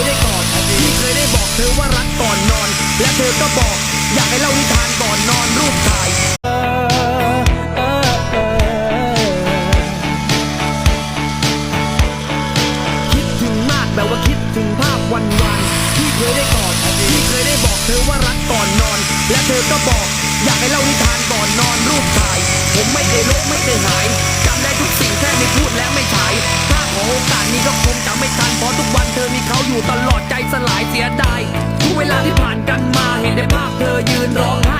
ยได้กอดพี่เคยได้บอกเธอว่ารักก่อนนอน และเธอก็บอก อยากให้เล่านิทานก่อนนอนรูปถ่ายคิดถึงมากแบบว่าคิดถึงภาพวันวันพี่เคยได้กอดพี่เคยได้บอกเธอว่ารักก่อนนอน และเธอก็บอก อยากให้เล่านิทานก่อนนอนรูปถ่าย ผมไม่เคยลบไม่เคยหายจำได้ทุกสิ่งแค่ไม่พูดและไม่ฉายภาขอโอกาสนี้ก็คงจำไม่ทันเพราะทุกวัน เขาอยู่ตลอดใจสลายเสียดายทุกเวลาที่ผ่านกันมาเห็นในภาพเธอยืนร้องไห้